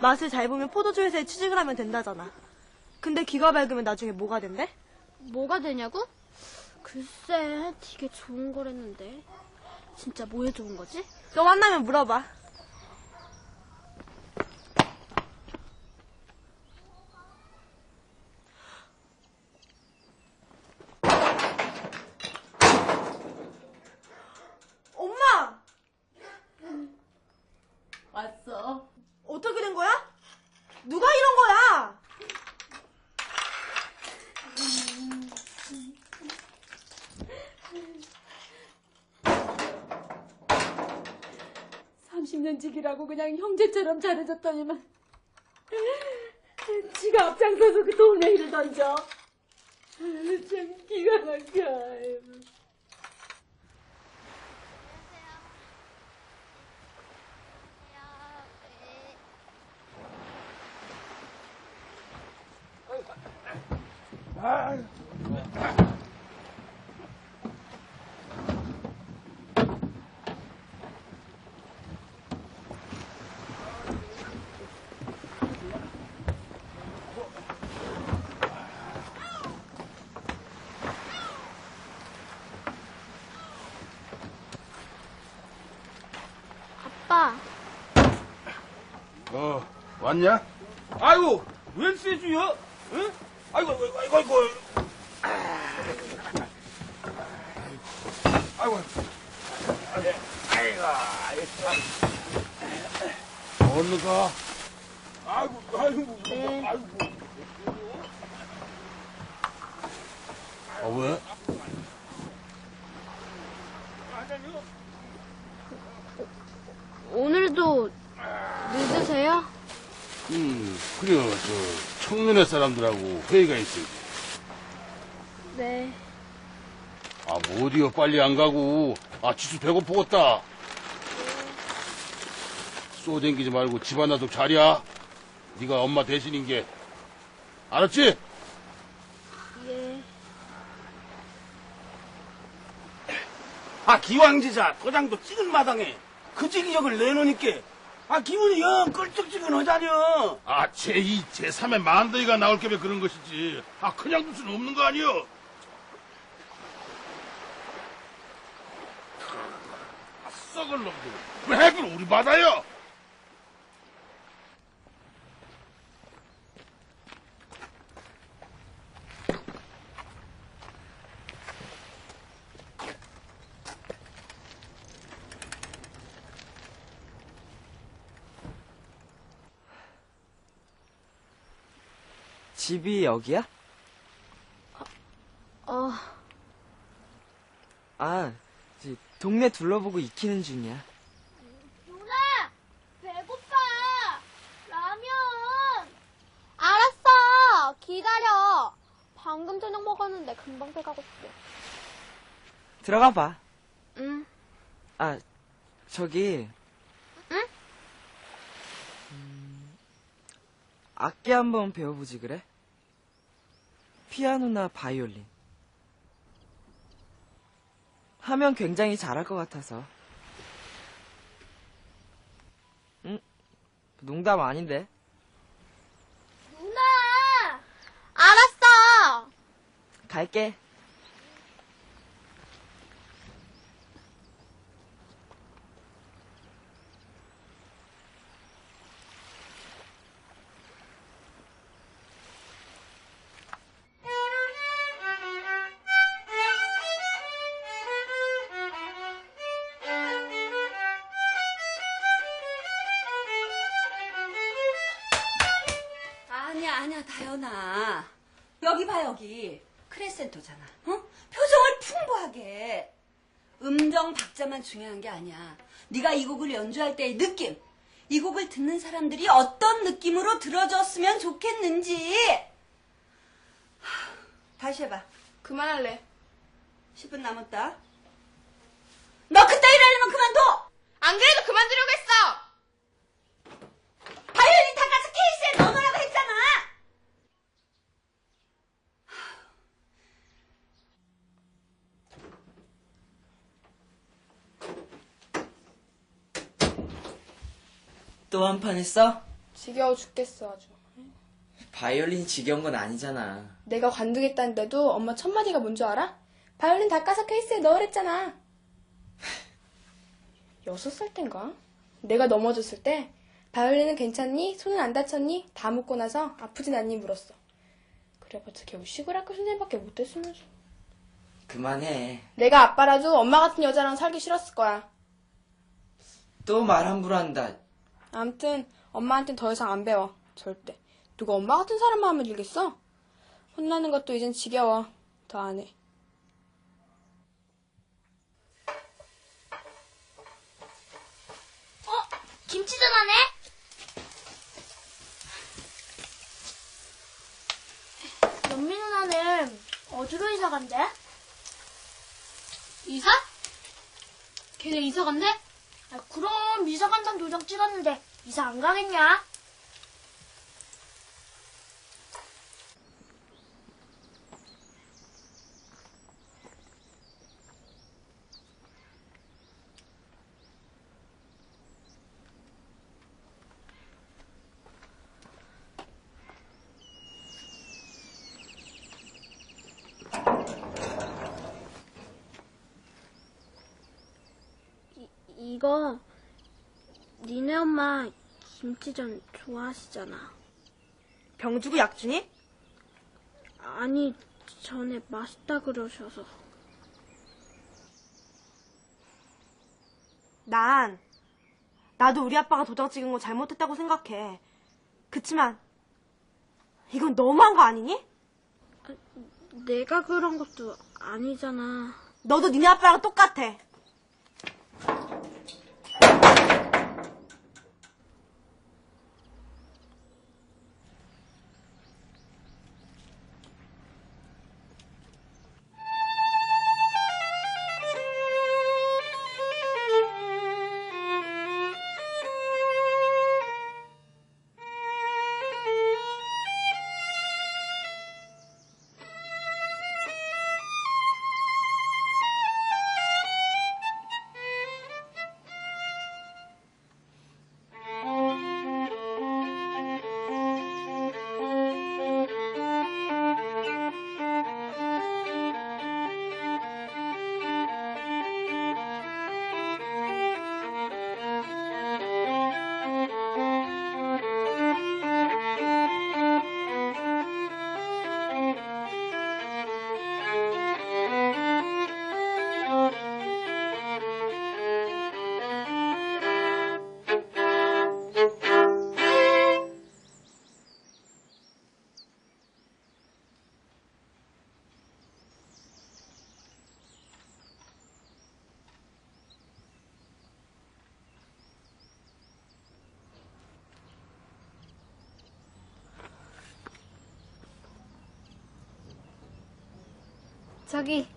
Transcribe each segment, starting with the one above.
맛을 잘 보면 포도주에서 취직을 하면 된다잖아. 근데 귀가 밝으면 나중에 뭐가 된대? 뭐가 되냐고? 글쎄, 되게 좋은 거랬는데. 진짜 뭐에 좋은 거지? 너 만나면 물어봐. 30년 지기라고 그냥 형제처럼 잘해줬더니만 지가 앞장서서 그 동네 일을 던져. 참 기가 막혀. 어, 왔냐? 아이고, 웬 쇠주야? 응? 아이고, 아이고, 아이고, 아이고. 아이고. 아이고, 아이고. 얼른 가. 아이고, 아이고, 네. 아이고. 아, 왜? 오늘도 늦으세요? 음, 그래요. 저, 청년회 사람들하고 회의가 있어. 네. 아, 뭐 어디요? 빨리 안 가고. 아, 지수 배고프겠다. 쏘댕기지 말고 집 하나 도 자랴. 네가 엄마 대신인 게. 알았지? 예. 아 기왕지사 도장도 찍은 마당에 그 지기적을 내놓으니까 아 기분이 영 끌쩍지근하자려 아, 제2, 제3의 만더기가 나올 겸에 그런 것이지. 아, 그냥 둘 수는 없는 거 아니여? 아, 썩을 놈들. 왜 핵을 우리 받아요? 집이 여기야? 어, 아, 이제 동네 둘러보고 익히는 중이야. 누나! 배고파! 라면! 알았어! 기다려! 방금 저녁 먹었는데 금방 배가 고프어 들어가 봐. 응. 아, 저기. 응? 음, 악기 한번 배워보지 그래? 피아노나 바이올린. 하면 굉장히 잘할 것 같아서. 응? 농담 아닌데. 누나! 알았어! 갈게. 야, 다현아. 여기 봐, 여기. 크레센토잖아. 어? 표정을 풍부하게. 음정 박자만 중요한 게 아니야. 네가 이 곡을 연주할 때의 느낌. 이 곡을 듣는 사람들이 어떤 느낌으로 들어줬으면 좋겠는지. 하, 다시 해봐. 그만할래. 10분 남았다. 너 그따위 하려면 그만둬! 안 그래도 그만두려고 했어! 바이올린 닦아서 케이스에 넣어놓으라고 했잖아! 또 한 판 했어? 지겨워 죽겠어 아주. 바이올린이 지겨운 건 아니잖아. 내가 관두겠다는데도 엄마 첫 마디가 뭔 줄 알아? 바이올린 다 까서 케이스에 넣으랬잖아. 여섯 살 땐가? 내가 넘어졌을 때 바이올린은 괜찮니? 손은 안 다쳤니? 다 묻고 나서 아프진 않니? 물었어. 그래봤자 겨우 시골학교 선생님밖에 못했으면서. 그만해. 내가 아빠라도 엄마 같은 여자랑 살기 싫었을 거야. 또 말 함부로 한다. 암튼 엄마한텐 더 이상 안 배워. 절대. 누가 엄마 같은 사람 마음을 들겠어? 혼나는 것도 이젠 지겨워. 더 안 해. 김치 전화네? 연미 누나는 어디로 이사 간대? 이사? 걔네 이사 간대? 아, 그럼 이사 간다는 도장 찍었는데 이사 안 가겠냐? 이거 니네 엄마 김치전 좋아하시잖아. 병 주고 약 주니? 아니 전에 맛있다 그러셔서. 난 나도 우리 아빠가 도장 찍은 거 잘못했다고 생각해. 그치만 이건 너무한 거 아니니? 내가 그런 것도 아니잖아. 너도 니네 아빠랑 똑같아. 저기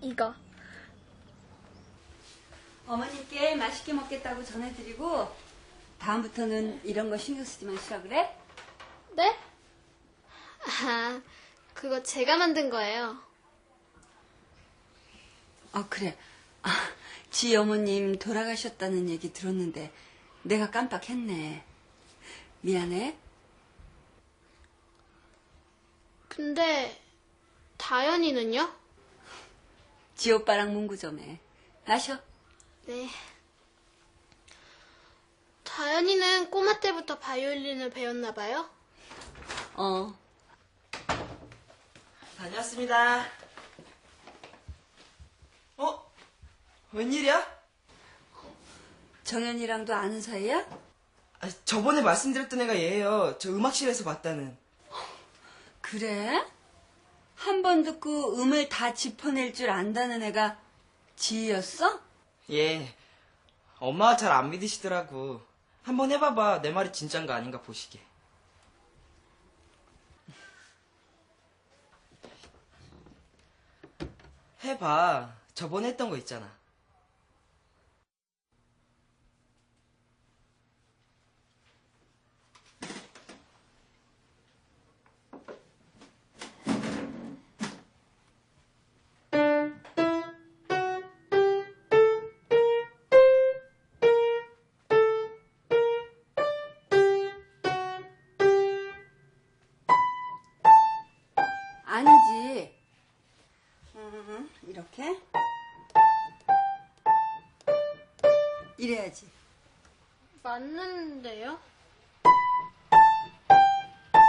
이거 어머님께 맛있게 먹겠다고 전해드리고 다음부터는 이런 거 신경 쓰지 마시라 그래? 네? 아 그거 제가 만든 거예요. 어 그래. 아, 지 어머님 돌아가셨다는 얘기 들었는데 내가 깜빡했네. 미안해. 근데 다현이는요? 지 오빠랑 문구 좀 해. 마셔. 네. 다현이는 꼬마 때부터 바이올린을 배웠나 봐요. 어. 다녀왔습니다. 어? 웬일이야? 정연이랑도 아는 사이야? 아, 저번에 말씀드렸던 애가 얘예요. 저 음악실에서 봤다는. 그래? 한 번 듣고 음을 다 짚어낼 줄 안다는 애가 지희였어? 예. 엄마가 잘 안 믿으시더라고. 한번 해봐봐. 내 말이 진짠가 아닌가 보시게. 해봐. 저번에 했던 거 있잖아. 아니지. 음, 이렇게. 이래야지. 맞는데요?